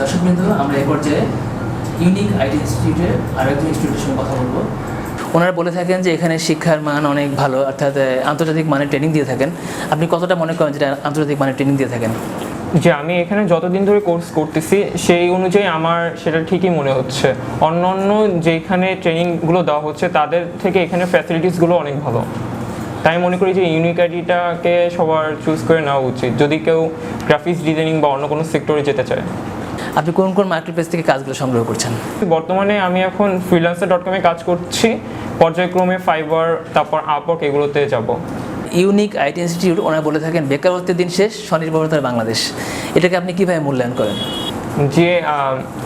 দর্শকবৃন্দ, আমরা এই পর্যায়ে ইউনিক আইটি ইনস্টিটিউটের আরেকজন ইনস্টিটিউটের সঙ্গে কথা বলব। ওনারা বলে থাকেন যে এখানে শিক্ষার মান অনেক ভালো, অর্থাৎ আন্তর্জাতিক মানের ট্রেনিং দিয়ে থাকেন। আপনি কতটা মনে করেন যেটা আন্তর্জাতিক মানের ট্রেনিং দিয়ে থাকেন? যে আমি এখানে যতদিন ধরে কোর্স করতেছি, সেই অনুযায়ী আমার সেটা ঠিকই মনে হচ্ছে। অন্য অন্য যেখানে ট্রেনিংগুলো দেওয়া হচ্ছে, তাদের থেকে এখানে ফ্যাসিলিটিসগুলো অনেক ভালো। তাই মনে করি যে ইউনিক আইডিটাকে সবার চুজ করে নেওয়া উচিত। যদি কেউ গ্রাফিক্স ডিজাইনিং বা অন্য কোনো সেক্টরে যেতে চায়। আপনি কোন কোন মার্কেট প্লেস থেকে কাজগুলো সংগ্রহ করছেন? বর্তমানে আমি এখন ফ্রিল্যান্সার ডট কমে কাজ করছি পর্যায়ক্রমে ফাইবার তারপর আপওয়ার্ক এগুলোতে যাব। ইউনিক আইটি ইনস্টিটিউট ওনারা বলে থাকেন বেকারত্বের দিন শেষ স্বনির্ভরতার বাংলাদেশ। এটাকে আপনি কীভাবে মূল্যায়ন করেন? যে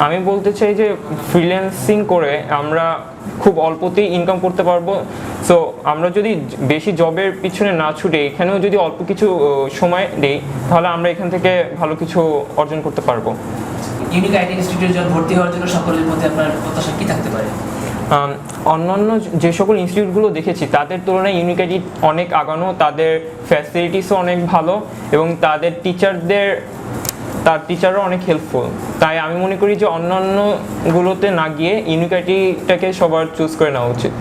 আমি বলতে চাই যে ফ্রিল্যান্সিং করে আমরা খুব অল্পতেই ইনকাম করতে পারব। সো আমরা যদি বেশি জবের পিছনে না ছুটে এখানেও যদি অল্প কিছু সময় দিই তাহলে আমরা এখান থেকে ভালো কিছু অর্জন করতে পারব। ইউনিক আইটি ইনস্টিটিউটের জন্য ভর্তি হওয়ার জন্য সকলের মধ্যে আপনার প্রত্যাশা কী থাকতে পারে? অন্যান্য যে সকল ইনস্টিটিউটগুলো দেখেছি তাদের তুলনায় ইউনিকাইটি অনেক আগানো তাদের ফ্যাসিলিটিসও অনেক ভালো এবং তাদের টিচারদের তার টিচারও অনেক হেল্পফুল তাই আমি মনে করি যে অন্যান্যগুলোতে না গিয়ে ইউনিকাইটিটাকে সবার চুজ করে নেওয়া উচিত।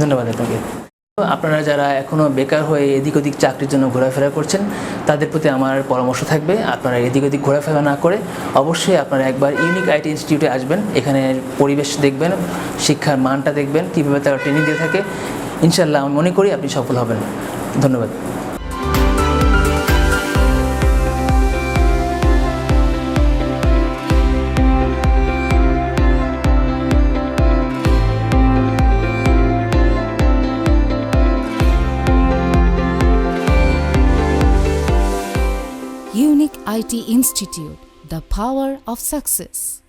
ধন্যবাদ আপনাকে। আপনারা যারা এখনও বেকার হয়ে এদিক ওদিক চাকরির জন্য ঘোরাফেরা করছেন, তাদের প্রতি আমার পরামর্শ থাকবে। আপনারা এদিক ওদিক ঘোরাফেরা না করে অবশ্যই আপনারা একবার ইউনিক আইটি ইনস্টিটিউটে আসবেন। এখানে পরিবেশ দেখবেন, শিক্ষার মানটা দেখবেন, কীভাবে তারা ট্রেনিং দিয়ে থাকে। ইনশাল্লাহ আমি মনে করি আপনি সফল হবেন। ধন্যবাদ। Unique IT Institute, the power of success.